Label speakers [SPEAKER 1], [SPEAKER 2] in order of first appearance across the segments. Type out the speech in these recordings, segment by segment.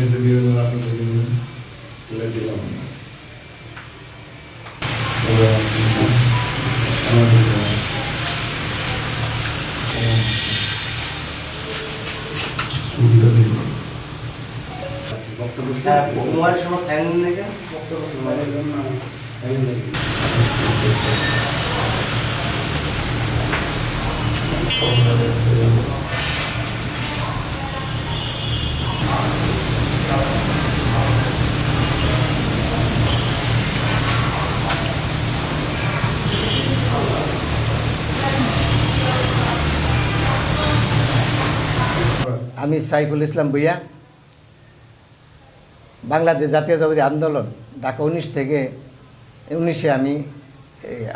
[SPEAKER 1] সাথে আপনাদের জন্য তুলে দিলাম বক্তব্য
[SPEAKER 2] আমি সাইফুল ইসলাম ভুইয়া। বাংলাদেশ জাতীয়তাবাদী আন্দোলন, ঢাকা উনিশ থেকে উনিশে আমি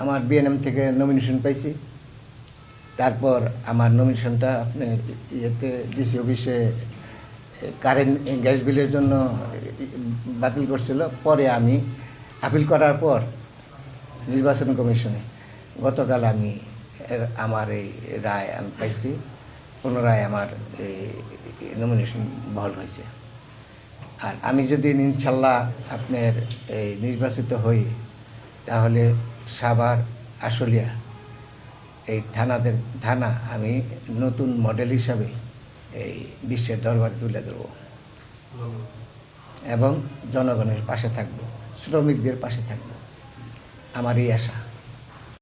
[SPEAKER 2] আমার বিএনএম থেকে নমিনেশন পাইছি। তারপর আমার নমিনেশনটা আপনি ইয়েতে ডিসি অফিসে কারেন্ট গ্যাস বিলের জন্য বাতিল করছিল। পরে আমি আপিল করার পর নির্বাচন কমিশনে গতকাল আমি আমার এই রায় আমি পাইছি। পুনরায় আমার এই নমিনেশন বহল হয়েছে। আর আমি যদি ইনশাল্লাহ আপনার এই নির্বাচিত হই, তাহলে সাভার, আশুলিয়া, এই থানাদের থানা আমি নতুন মডেল হিসাবে এই বিশ্বের দরবারে তুলে দেব এবং জনগণের পাশে থাকব, শ্রমিকদের পাশে থাকব। আমার এই আশা।